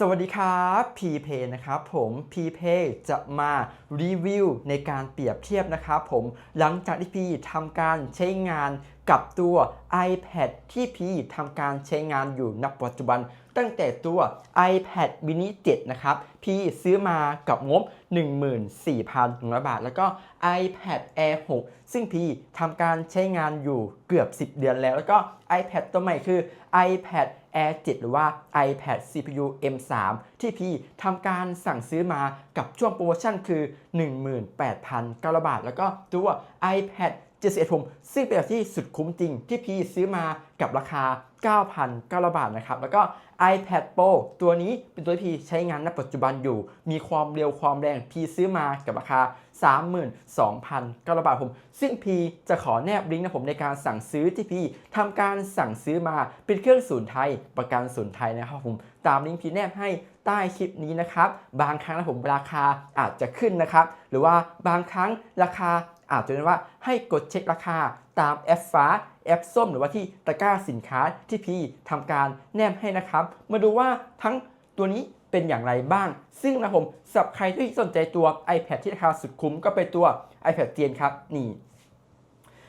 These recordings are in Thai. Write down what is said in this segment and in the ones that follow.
สวัสดีครับพีเพนะครับผมพีเพจะมารีวิวในการเปรียบเทียบนะครับผมหลังจากที่พีทำการใช้งานกับตัว iPad ที่พีทำการใช้งานอยู่ณปัจจุบัน ตั้งแต่ตัว iPad mini 7 นะครับ พี่ซื้อมากับงบ 14,100 บาท แล้วก็ iPad Air 6 ซึ่งพี่ทำการใช้งานอยู่เกือบ 10 เดือนแล้ว แล้วก็ iPad ตัวใหม่คือ iPad Air 7 หรือว่า iPad CPU M3 ที่พี่ทำการสั่งซื้อมากับช่วงโปรโมชั่นคือ 18,900บาท แล้วก็ตัว iPad 71 ผมซึ่งเป็นแบบที่สุดคุ้มจริงที่พี่ซื้อมากับราคา 9,900 บาทนะครับ แล้วก็ iPad Pro ตัวนี้เป็นตัวที่พี่ใช้งานณปัจจุบันอยู่ มีความเร็วความแรงพี่ซื้อมากับราคา 32,900 บาทผม ซึ่งพี่จะขอแนบลิงก์นะผมในการสั่งซื้อที่พี่ทำการสั่งซื้อมาเป็นเครื่องศูนย์ไทย ประกันศูนย์ไทยนะครับผมตามลิงก์พี่แนบให้ใต้คลิปนี้นะครับ บางครั้งนะผมราคาอาจจะขึ้นนะครับ หรือว่าบางครั้งราคา อาจจะเป็นว่าให้กดเช็คราคาตามแอปฟ้าแอปส้มหรือว่าที่ตะกร้าสินค้าที่พี่ทำการแนบให้นะครับ มาดูว่าทั้งตัวนี้เป็นอย่างไรบ้าง ซึ่งนะผมสำหรับใครที่สนใจตัว iPad ที่ราคาสุดคุ้มก็เป็นตัว iPad เจียนครับนี่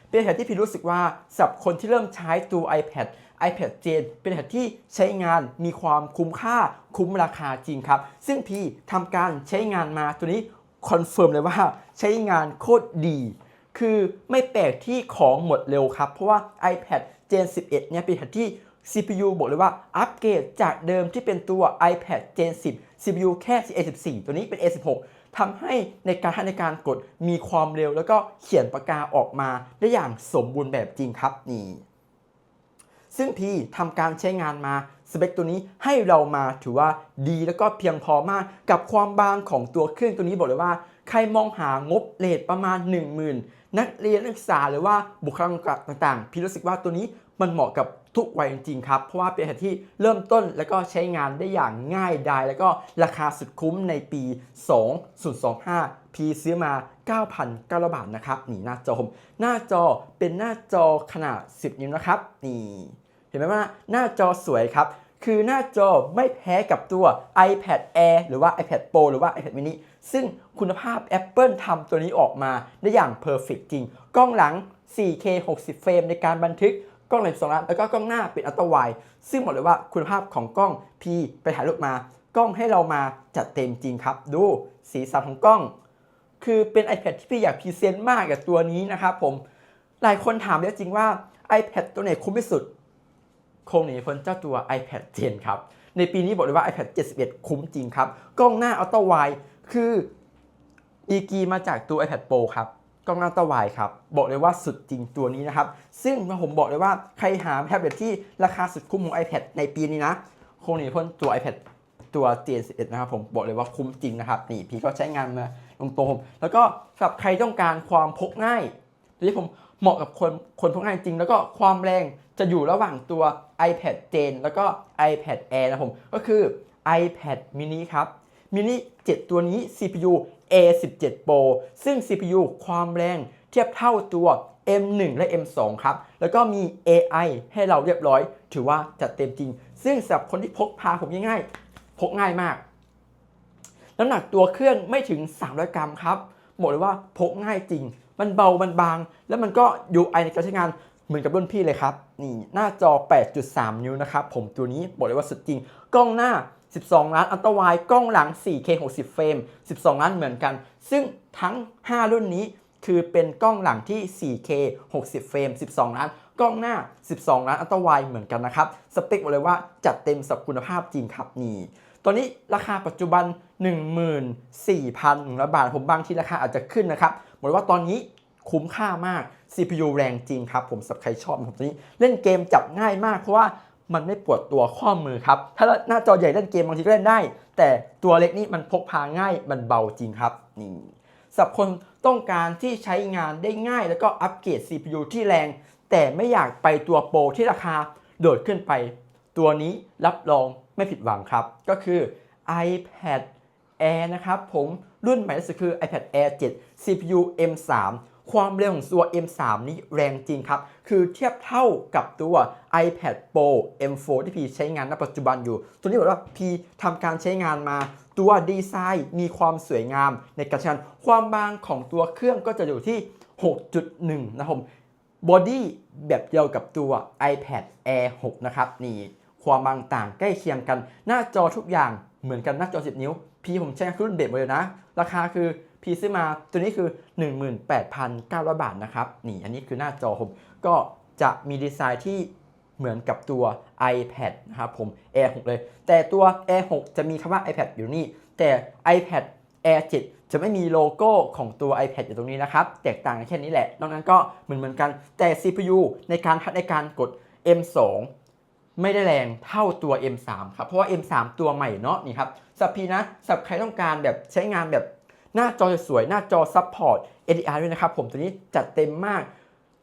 เป็นแผ่นที่พี่รู้สึกว่าสับคนที่เริ่มใช้ตัว iPad iPad เจนเป็นแผ่นที่ใช้งานมีความคุ้มค่าคุ้มราคาจริงครับ ซึ่งพี่ทำการใช้งานมาตัวนี้ คอนเฟิร์มเลยว่าใช้งานโคตรดี คือไม่แปลกที่ของหมดเร็วครับ เพราะว่า iPad Gen 11 เนี่ยเป็นแผ่นที่ CPU บอกเลยว่าอัปเกรดจากเดิมที่เป็นตัว iPad Gen 10 CPU แค่ A14 ตัวนี้เป็น A16 ทำให้ในการในการกดมีความเร็วแล้วก็เขียนปากกาออกมาได้อย่างสมบูรณ์แบบจริงครับนี่ ซึ่งพี่ทำการใช้งานมา สเปคตัวนี้ให้เรามาถือว่าดีแล้วก็เพียงพอมากกับความบางของตัวเครื่องตัวนี้บอกเลยว่า ใครมองหางบเลทประมาณ 10,000 นักเรียนนักศึกษาหรือว่าบุคลากรต่างๆ พี่รู้สึกว่าตัวนี้มันเหมาะกับทุกวัยจริงๆครับ เพราะว่าเป็นแผนที่เริ่มต้นแล้วก็ใช้งานได้อย่างง่ายดาย แล้วก็ราคาสุดคุ้มในปี 2025 พีซื้อมา 9,900 บาทนะครับ นี่หน้าจอผมหน้าจอเป็นหน้าจอขนาด 10 นิ้วนะครับ นี่ เห็นไหมว่าหน้าจอสวยครับ คือหน้าจอไม่แพ้กับตัว iPad Air หรือว่า iPad Pro หรือว่า iPad mini ซึ่งคุณภาพ Apple ทำตัวนี้ออกมาได้อย่างเพอร์เฟกจริง กล้องหลัง 4K 60 เฟรมในการบันทึกกล้องเลนส์สองล้านแล้วก็กล้องหน้าเป็นอัลตร้าไวด์ซึ่งบอกเลยว่าคุณภาพของกล้อง P ไปถ่ายรูปมา กล้องให้เรามาจัดเต็มจริงครับ ดูสีสันของกล้อง คือเป็น iPad ที่พี่อยากพรีเซนต์มากกับตัวนี้นะครับผมหลายคนถามแล้วจริงว่า iPad ตัวไหนคุ้มที่สุด คงหนีพ้นเจ้าตัว iPad Gen ครับ ในปีนี้บอกเลยว่า iPad 71 คุ้มจริงครับ กล้องหน้าอัลตร้าไวคือดีกีมาจากตัว iPad Pro ครับกล้องหน้าอัลตร้าไวครับ บอกเลยว่าสุดจริงตัวนี้นะครับ ซึ่งผมบอกเลยว่าใครหาแท็บเล็ตที่ราคาสุดคุ้มของ iPad ในปีนี้นะ คงหนีพ้นตัว iPad ตัว Gen 11 นะครับผมบอกเลยว่าคุ้มจริงนะครับนี่พี่ก็ใช้งานมาตรงๆผมแล้วก็สำหรับใครต้องการความพกง่ายตัวนี้ผม เหมาะกับคนคนพกง่ายจริง แล้วก็ความแรงจะอยู่ระหว่างตัว iPad Gen แล้วก็ iPad Air นะผมก็คือ iPad mini ครับ mini 7 ตัวนี้ CPU A17 Pro ซึ่ง CPU ความแรงเทียบเท่าตัว M1 และ M2 ครับ แล้วก็มี AI ให้เราเรียบร้อย ถือว่าจัดเต็มจริง ซึ่งสำหรับคนที่พกพาผมง่ายๆ พกง่ายมาก น้ำหนักตัวเครื่องไม่ถึง 300 กรัมครับบอกเลยว่าพกง่ายจริง มันเบามันบาง แล้วมันก็ UI ในการใช้งานเหมือนกับรุ่นพี่เลยครับ นี่หน้าจอ 8.3 นิ้วนะครับ ผมตัวนี้บอกเลยว่าสุดจริง กล้องหน้า 12 ล้านอัลตร้าไวด์กล้องหลัง 4K 60 เฟรม 12 ล้านเหมือนกัน ซึ่งทั้ง 5 รุ่นนี้คือเป็นกล้องหลังที่ 4K 60 เฟรม 12 ล้าน กล้องหน้า 12 ล้านอัลตร้าไวด์เหมือนกันนะครับ สเปคบอกเลยว่าจัดเต็มสับคุณภาพจริงครับนี่ อนนี้ราคาปัจจุบัน 14,100 บาท ผมบางทีราคาอาจจะขึ้นนะครับบอกเลยว่าตอนนี้คุ้มค่ามาก CPU แรงจริงครับ ผมสับใครชอบผมตัวนี้เล่นเกมจับง่ายมากเพราะว่ามันไม่ปวดตัวข้อมือครับ ถ้าหน้าจอใหญ่เล่นเกมบางทีก็เล่นได้ แต่ตัวเล็กนี่มันพกพาง่าย มันเบาจริงครับ นี่สำหรับคนต้องการที่ใช้งานได้ง่าย แล้วก็อัปเกรด CPU ที่แรง แต่ไม่อยากไปตัวโปรที่ราคาโดดขึ้นไป ตัวนี้รับรอง ไม่ผิดหวังครับ ก็คือ iPad Air นะครับผมรุ่นใหม่ที่สุดคือ iPad Air 7 CPU M3 ความเร็วของตัว M3 นี้แรงจริงครับ คือเทียบเท่ากับตัว iPad Pro M4 ที่พี่ใช้งานณปัจจุบันอยู่ ตัวนี้บอกว่าพี่ทำการใช้งานมา ตัวดีไซน์มีความสวยงามในการใช้งานความบางของตัวเครื่องก็จะอยู่ที่ 6.1 นะครับผมบอดี้แบบเดียวกับตัว iPad Air 6 นะครับนี่ ความบางต่างใกล้เคียงกัน หน้าจอทุกอย่างเหมือนกันหน้าจอ 10 นิ้ว พี่ผมใช้รุ่นเบสหมดเลยนะ ราคาคือพี่ซื้อมาตัวนี้คือ 18,900 บาทนะครับ นี่อันนี้คือหน้าจอผม ก็จะมีดีไซน์ที่เหมือนกับตัว iPad นะครับผม Air 6 เลย แต่ตัว Air 6 จะมีคำว่า iPad อยู่นี่ แต่ iPad Air 7 จะไม่มีโลโก้ของตัว iPad อยู่ตรงนี้นะครับ แตกต่างกันแค่นี้แหละ นอกนั้นก็เหมือนเหมือนกัน แต่ CPU ในการพัดในการกด M2 ไม่ได้แรงเท่าตัว M3 ครับ เพราะว่า M3 ตัวใหม่เนาะนี่ครับสับพีนะสับใครต้องการแบบใช้งานแบบหน้าจอสวยหน้าจอซัพพอร์ต HDR ด้วยนะครับผมตัวนี้จัดเต็มมาก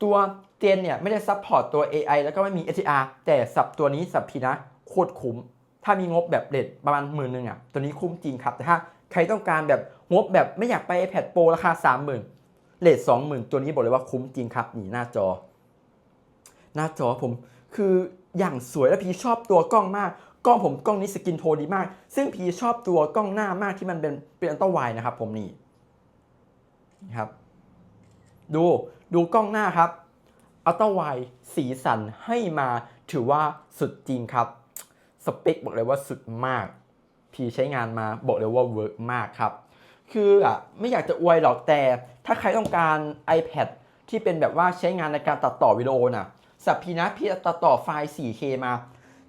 ตัวเจนเนี่ยไม่ได้ซัพพอร์ตตัว AI แล้วก็ไม่มี HDR แต่สับตัวนี้สับพีนะโคตรคุ้ม ถ้ามีงบแบบเลทประมาณหมื่นหนึ่งอะตัวนี้คุ้มจริงครับแต่ถ้าใครต้องการแบบงบแบบไม่อยากไป iPad Pro ราคา 30,000เลท20,000 ตัวนี้บอกเลยว่าคุ้มจริงครับนี่หน้าจอ หน้าจอผมคือ อย่างสวยและพีชอบตัวกล้องมาก กล้องผมกล้องนี้สกินโทดีมาก ซึ่งพีชอบตัวกล้องหน้ามากที่มันเป็นเป็นอัลต้าไวนะครับ ผมนี่นะครับ ดูดูกล้องหน้าครับอัลต้าไวสีสันให้มาถือว่าสุดจริงครับ สเปคบอกเลยว่าสุดมาก พีใช้งานมาบอกเลยว่าเวิร์กมากครับ คืออะไม่อยากจะอวยหรอกแต่ ถ้าใครต้องการ iPad ที่เป็นแบบว่าใช้งานในการตัดต่อวิดีโอน่ะ สับพีนะพี่ตัดต่อไฟล์ 4K มา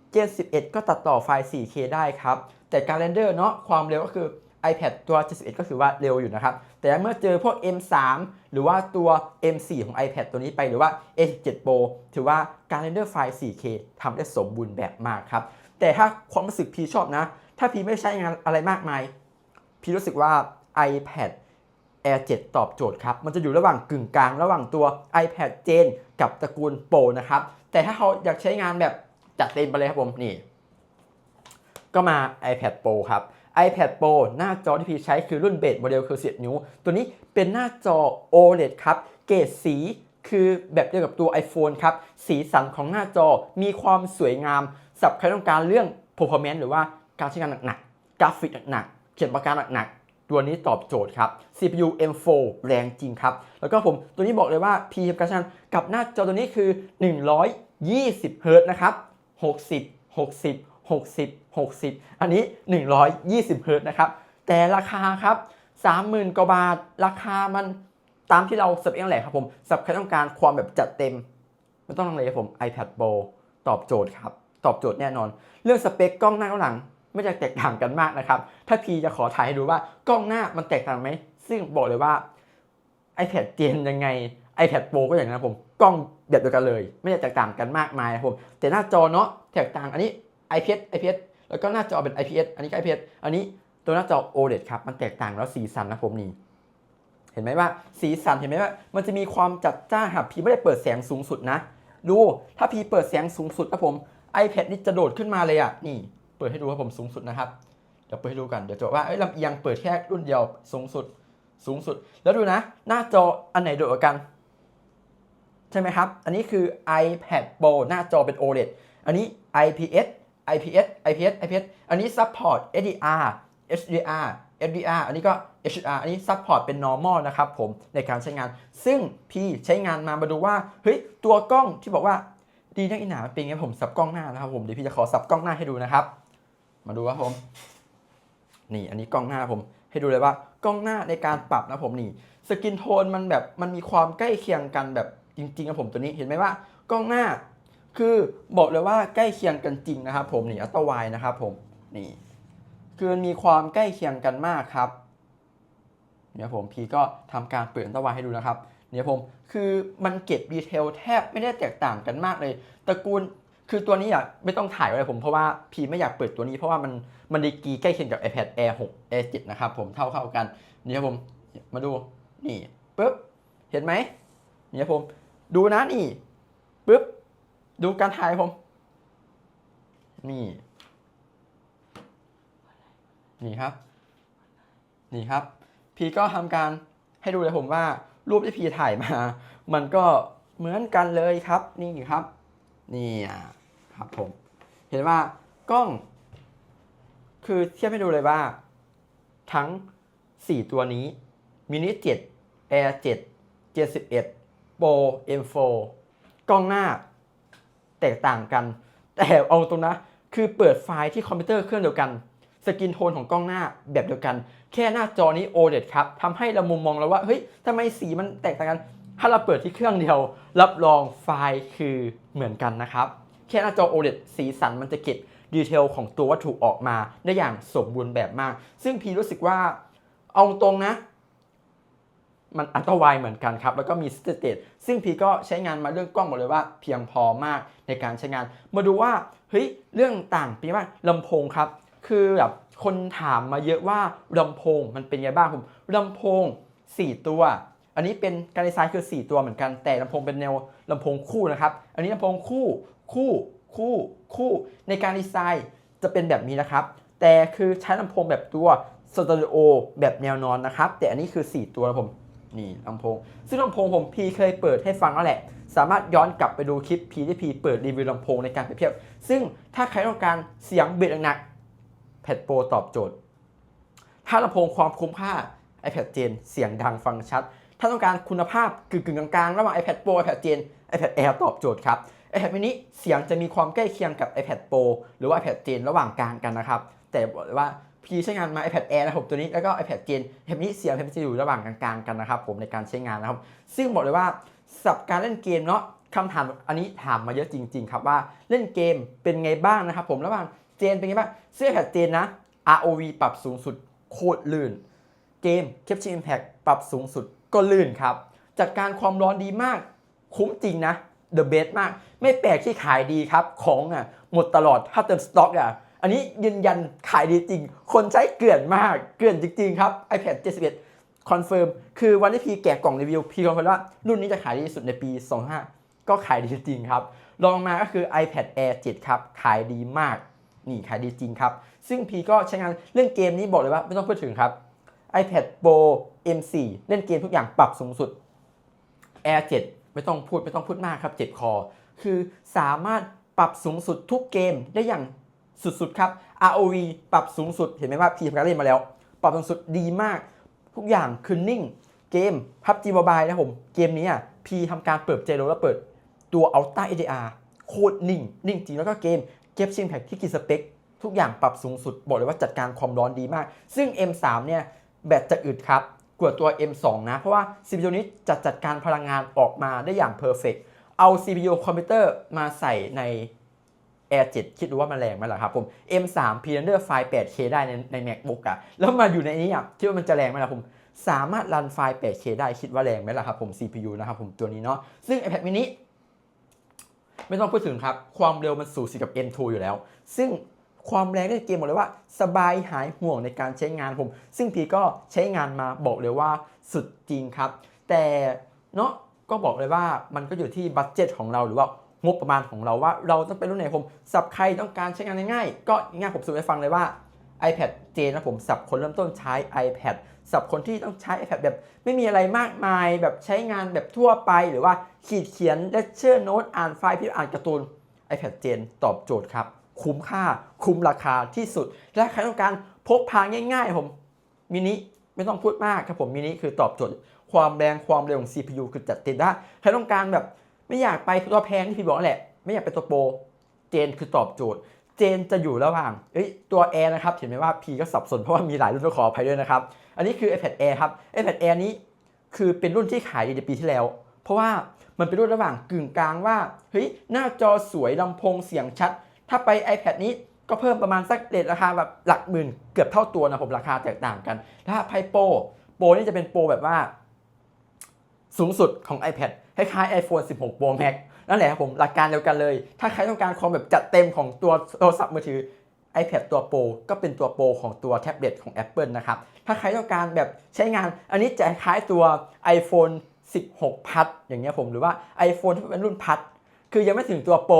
71ก็ตัดต่อไฟล์ 4K ได้ครับ แต่การเรนเดอร์เนาะความเร็วก็คือ iPad ตัว71ก็คือว่าเร็วอยู่นะครับ แต่เมื่อเจอพวก M3 หรือว่าตัว M4 ของ iPad ตัวนี้ไปหรือว่า A17 Pro ถือว่าการเรนเดอร์ไฟล์ 4K ทำได้สมบูรณ์แบบมากครับ แต่ถ้าความรู้สึกพีชอบนะ ถ้าพีไม่ใช้งานอะไรมากมาย พี่รู้สึกว่า iPad Air 7 ตอบโจทย์ครับ มันจะอยู่ระหว่างกึ่งกลาง ระหว่างตัว iPad Gen กับตระกูล Pro นะครับ แต่ถ้าเขาอยากใช้งานแบบจัดเต็มไปเลยครับผมนี่ ก็มา iPad Pro ครับ iPad Pro หน้าจอที่พี่ใช้คือรุ่นเบสโมเดลคือ10นิ้ว ตัวนี้เป็นหน้าจอ OLED ครับ เกรดสีคือแบบเดียวกับตัว iPhone ครับ สีสันของหน้าจอมีความสวยงามสำหรับใครต้องการเรื่อง performance หรือว่าการใช้งานหนักๆ กราฟิกหนักๆ เขียนปากกาหนักๆ ตัวนี้ตอบโจทย์ครับ CPU M4 แรงจริงครับ แล้วก็ผมตัวนี้บอกเลยว่า P การใช้งานกับหน้าจอตัวนี้คือ 120 Hz นะครับ 60 60 60 60 อันนี้ 120 Hz นะครับ แต่ราคาครับ 30,000 กว่าบาท ราคามันตามที่เราเสิร์ฟเองแหละครับผมสำหรับใครต้องการความแบบจัดเต็มไม่ต้องลังเลครับผม iPad Pro ตอบโจทย์ครับ ตอบโจทย์แน่นอน เรื่องสเปคกล้องหน้ากล้องหลัง ไม่จะแตกต่างกันมากนะครับ ถ้าพีจะขอถ่ายให้ดูว่ากล้องหน้ามันแตกต่างไหม ซึ่งบอกเลยว่า iPad เจนยังไง iPad Pro ก็อย่างนั้นผม กล้องแบบเดียวกันเลย ไม่ได้แตกต่างกันมากมายครับผม แต่หน้าจอเนาะแตกต่างอันนี้ IPS IPS แล้วก็หน้าจอเป็น IPS อันนี้ก็ IPS อันนี้ตัวหน้าจอ OLED ครับ มันแตกต่างแล้วสีสันนะผมนี่ เห็นไหมว่าสีสันเห็นไหมว่า มันจะมีความจัดจ้านครับพีไม่ได้เปิดแสงสูงสุดนะ ดู ถ้าพีเปิดแสงสูงสุดนะผม iPad นี่จะโดดขึ้นมาเลยอะ นี่ เปิดให้ดูครับผมสูงสุดนะครับเดี๋ยวเปิดให้ดูกันเดี๋ยวจะบอกว่าเอ้ยลำเอียงเปิดแค่รุ่นเดียวสูงสุดสูงสุด แล้วดูนะ หน้าจออันไหนโดดกว่ากัน ใช่ไหมครับ อันนี้คือ iPad Pro หน้าจอเป็น OLED อันนี้ IPS IPS IPS IPS อันนี้ support HDR HDR HDR อันนี้ก็ HDR อันนี้ support เป็น normal นะครับผมในการใช้งาน ซึ่งพี่ใช้งานมามาดูว่า เฮ้ย ตัวกล้องที่บอกว่าดีนักอีหนามันเป็นไงผมสับกล้องหน้านะครับผม เดี๋ยวพี่จะขอสับกล้องหน้าให้ดูนะครับ มาดูครับผม นี่อันนี้กล้องหน้าผม ให้ดูเลยว่ากล้องหน้าในการปรับนะผมนี่ สกินโทนมันแบบมันมีความใกล้เคียงกันแบบจริงๆนะผมตัวนี้เห็นไหมว่ากล้องหน้า คือบอกเลยว่าใกล้เคียงกันจริงนะครับผมนี่อัตร้าไวนะครับผมนี่คือมันมีความใกล้เคียงกันมากครับเนี่ยผมพีก็ทำการเปิดอัตร้าไวให้ดูนะครับเนี่ยผมคือมันเก็บดีเทลแทบไม่ได้แตกต่างกันมากเลยตระกูล คือตัวนี้อะไม่ต้องถ่ายอะไว้ผมเพราะว่าพีไม่อยากเปิดตัวนี้เพราะว่ามันมันดีกีใกล้เคียงกับ iPad Air 6 Air 7นะครับผมเท่าเข้ากันนี่ครับผมมาดูนี่ปุ๊บเห็นไหมนี่ครับผมดูนะนี่ปุ๊บดูการถ่ายผม นี่ นี่ครับ นี่ครับ พีก็ทำการให้ดูเลยผมว่ารูปที่พีถ่ายมา มันก็เหมือนกันเลยครับนี่ครับ นี่ครับผม เห็นว่ากล้อง คือเทียบให้ดูเลยว่า ทั้ง 4 ตัวนี้ mini 7 air 7 71 pro m4 กล้องหน้า แตกต่างกัน แต่เอาตรงนะ คือเปิดไฟล์ที่คอมพิวเตอร์เครื่องเดียวกัน สกินโทนของกล้องหน้าแบบเดียวกัน แค่หน้าจอนี้ OLED ครับทำให้เรามุมมองแล้วว่า เฮ้ยทำไมสีมันแตกต่างกัน ถ้าเราเปิดที่เครื่องเดียว รับรองไฟล์คือเหมือนกันนะครับแค่หน้าจอ OLED สีสันมันจะเก็บดีเทลของตัววัตถุออกมาได้อย่างสมบูรณ์แบบมาก ซึ่งพีรู้สึกว่าเอาตรงนะ มันอัลตร้าไวเหมือนกันครับ แล้วก็มีสเตตซึ่งพีก็ใช้งานมาเรื่องกล้องบอกเลยว่า เพียงพอมากในการใช้งาน มาดูว่าเฮ้ยเรื่องต่างเป็นไงบ้าลำโพงครับ คือแบบคนถามมาเยอะว่าลำโพงมันเป็นไงบ้างผมลำโพง 4 ตัว อันนี้เป็นการดีไซน์คือ 4 ตัวเหมือนกัน แต่ลำโพงเป็นแนวลำโพงคู่นะครับ อันนี้ลำโพงคู่คู่คู่คู่ ในการดีไซน์จะเป็นแบบนี้นะครับ แต่คือใช้ลำโพงแบบตัวสเตอริโอแบบแนวนอนนะครับ แต่อันนี้คือ 4 ตัวนะผมนี่ลำโพง ซึ่งลำโพงผมพีเคยเปิดให้ฟังแล้วแหละ สามารถย้อนกลับไปดูคลิปพีที่พีเปิดรีวิวลำโพงในการเปรียบเทียบ ซึ่งถ้าใครต้องการเสียงเบสหนักๆแพดโปรตอบโจทย์ ถ้าลำโพงความคุ้มค่า iPad Gen เสียงดังฟังชัด ถ้าต้องการคุณภาพกึ่งกลางๆ ระหว่าง iPad Pro iPad Gen iPad Air ตอบโจทย์ครับ iPad mini เสียงจะมีความใกล้เคียงกับ iPad Pro หรือว่า iPad Gen ระหว่างกลางกันนะครับ แต่ว่าพี่ใช้งานมา iPad Air นะครับผมตัวนี้แล้วก็ iPad Gen iPad mini เสียง iPad จะอยู่ระหว่างกลางๆกันนะครับผมในการใช้งานนะครับ ซึ่งบอกเลยว่าสับการเล่นเกมเนาะคำถามอันนี้ถามมาเยอะจริง ๆ ครับว่าเล่นเกมเป็นไงบ้างนะครับผมระหว่างเจนเป็นไงบ้างเสื้อ iPad Gen นะ ROV ปรับสูงสุดโคตรลื่น เกม Capture Impact ปรับสูงสุด ก็ลื่นครับ จัดการความร้อนดีมาก คุ้มจริงนะ The best มาก ไม่แปลกที่ขายดีครับ ของอะหมดตลอดถ้าเติมสต็อกอะอันนี้ยืนยันขายดีจริง คนใช้เกลื่อนมาก เกลื่อนจริง ๆ ครับ iPad 71 คอนเฟิร์ม คือวันที่พีแกะกล่องรีวิว พีคอนเฟิร์มว่ารุ่นนี้จะขายดีที่สุดในปี 25 ก็ขายดีจริงครับลองมาก็คือ iPad Air 7 ครับ ขายดีมาก นี่ขายดีจริงครับ ซึ่งพีก็ใช้งานเรื่องเกมนี้บอกเลยว่าไม่ต้องพูดถึงครับ iPad Pro M4 เล่นเกมทุกอย่างปรับสูงสุด Air 7 ไม่ต้องพูดไม่ต้องพูดมากครับเจ็บคอ คือสามารถปรับสูงสุดทุกเกมได้อย่างสุดๆครับ ROV ปรับสูงสุดเห็นไหมว่าพีทำการเล่นมาแล้ว ปรับสูงสุดดีมาก ทุกอย่างคือนิ่ง เกม PUBG Mobile นะผมเกมนี้อะพีทำการเปิดเจโรแล้วเปิดตัว Ultra HDR โคตรนิ่ง นิ่งจริงแล้วก็เกมเก็บชิมแพ็กที่กินสเปคทุกอย่างปรับสูงสุด บอกเลยว่าจัดการความร้อนดีมาก ซึ่ง M3 เนี่ย แบตจะอึดครับกว่าตัว M2 นะ เพราะว่า CPU นี้จะจัดการพลังงานออกมาได้อย่างเพอร์เฟกเอา CPU คอมพิวเตอร์มาใส่ใน Air 7 คิดดูว่ามันแรงไหมล่ะครับผม M3 p r e n d e r ไฟล์ 8K ได้ในใน MacBook อะแล้วมาอยู่ในนี้อะคิดว่ามันจะแรงไหมล่ะผมสามารถรันไฟล์ 8K ได้คิดว่าแรงไหมล่ะครับผม CPU นะครับผมตัวนี้เนาะซึ่ง iPad mini ไม่ต้องพูดถึงครับ ความเร็วมันสูสีกับ M2 อยู่แล้ว ซึ่ง ความแรงในเกมบอกเลยว่า สบายหายห่วงในการใช้งานผม ซึ่งพีก็ใช้งานมาบอกเลยว่าสุดจริงครับ แต่เนาะก็บอกเลยว่ามันก็อยู่ที่บัตเจ็ตของเราหรือว่างบประมาณของเราว่าเราต้องเป็นรุ่นไหนผมสับใครต้องการใช้งานง่ายๆก็ง่ายผมสรุปให้ฟังเลยว่า iPad เจนะผมสับคนเริ่มต้นใช้ iPad สับคนที่ต้องใช้ iPad แบบ ไม่มีอะไรมากมายแบบใช้งานแบบทั่วไปหรือว่าขีดเขียนเลคเชอร์โน้ตอ่านไฟล์พิมพ์อ่านการ์ตูน iPad Gen ตอบโจทย์ครับ คุ้มค่าคุ้มราคาที่สุด และใครต้องการพกพาง่าย ๆ ผมมินิไม่ต้องพูดมากครับผมมินิคือตอบโจทย์ความแรงความเร็วของ CPU คือจัดเต็มได้ใครต้องการแบบไม่อยากไปตัวแพงที่พี่บอกนั่นแหละ ไม่อยากเป็นตัวโปรเจนคือตอบโจทย์ เจนจะอยู่ระหว่างเอ้ยตัว Air นะครับเห็นไหมว่า P ก็สับสนเพราะว่ามีหลายรุ่นต้องขออภัยด้วยนะครับ อันนี้คือ iPad Air ครับ iPad Air นี้คือเป็นรุ่นที่ขายดีในปีที่แล้ว เพราะว่ามันเป็นรุ่นระหว่างกึ่งกลางว่าเฮ้ยหน้าจอสวยลำโพงเสียงชัด ถ้าไป iPad นี้ก็เพิ่มประมาณสักเรทราคาแบบหลักหมื่นเกือบเท่าตัวนะผมราคาแตกต่างกัน ถ้าไพโปรโปรนี่จะเป็นโปรแบบว่า สูงสุดของ iPad คล้ายๆ iPhone 16 Pro Max นั่นแหละครับผมหลักการเดียวกันเลย ถ้าใครต้องการความแบบจัดเต็มของตัวโทรศัพท์มือถือ iPad ตัวโปรก็เป็นตัวโปรของตัวแท็บเล็ตของ Apple นะครับ ถ้าใครต้องการแบบใช้งาน อันนี้จะคล้ายตัว iPhone 16พัดอย่างเงี้ยผมหรือว่า iPhone ที่เป็นรุ่นพัดคือยังไม่ถึงตัวโปร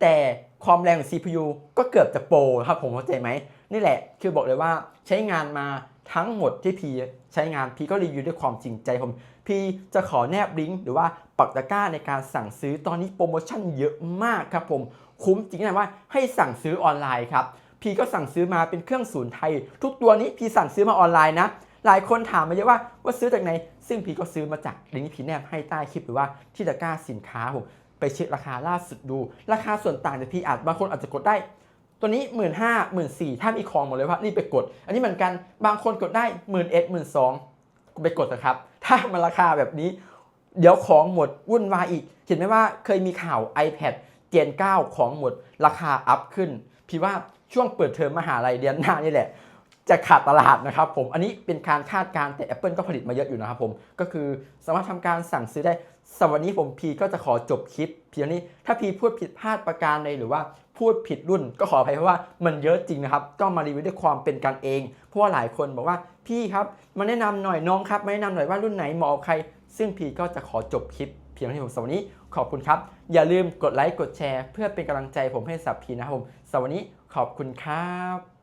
แต่ ความแรงของ CPU ก็เกือบจะโปรครับผมเข้าใจไหม นี่แหละคือบอกเลยว่าใช้งานมาทั้งหมดที่พีใช้งานพีก็รีวิวด้วยความจริงใจผมพีจะขอแนบลิงก์หรือว่าปักตะกร้าในการสั่งซื้อตอนนี้โปรโมชั่นเยอะมากครับผมคุ้มจริงนะว่าให้สั่งซื้อออนไลน์ครับพีก็สั่งซื้อมาเป็นเครื่องศูนย์ไทย ทุกตัวนี้พีสั่งซื้อมาออนไลน์นะหลายคนถามมาเยอะว่าว่าซื้อจากไหน ซึ่งพีก็ซื้อมาจากลิงก์ที่พีแนบให้ใต้คลิปหรือว่าที่ตะกร้าสินค้าผม ไปเช็คราคาล่าสุดดู ราคาส่วนต่างจากพีอาจบางคนอาจจะกดได้ ตัวนี้1 5ื่นห้าหมื่นสี่ถ้ามีคองหมดเลยว่านี่ไปกด อันนี้เหมือนกันบางคนกดได้หมื่นเอ็ดหมื่นสองไปกดนะครับ ถ้ามันราคาแบบนี้ เดี๋ยวของหมดวุ่นวายอีก เห็นไหมว่าเคยมีข่าว iPad Gen 9ของหมด ราคาอัพขึ้น พี่ว่าช่วงเปิดเทอมมหาลัยเดือนหน้านี่แหละ จะขาดตลาดนะครับผม อันนี้เป็นการคาดการณ์แต่ Apple ก็ผลิตมาเยอะอยู่นะครับผม ก็คือสามารถทำการสั่งซื้อได้ สำหรับวันนี้ผมพีก็จะขอจบคลิปเพียงนี้ ถ้าพีพูดผิดพลาดประการใดหรือว่าพูดผิดรุ่นก็ขออภัยเพราะว่ามันเยอะจริงนะครับ ก็มารีวิวด้วยความเป็นกันเอง เพราะว่าหลายคนบอกว่าพี่ครับมาแนะนำหน่อยน้องครับมาแนะนำหน่อยว่ารุ่นไหนเหมาะใคร ซึ่งพีก็จะขอจบคลิปเพียงเท่านี้ผมสำหรับวันนี้ขอบคุณครับ อย่าลืมกดไลค์กดแชร์ เพื่อเป็นกำลังใจผมให้สับพีนะครับผมสำหรับวันนี้ขอบคุณครับ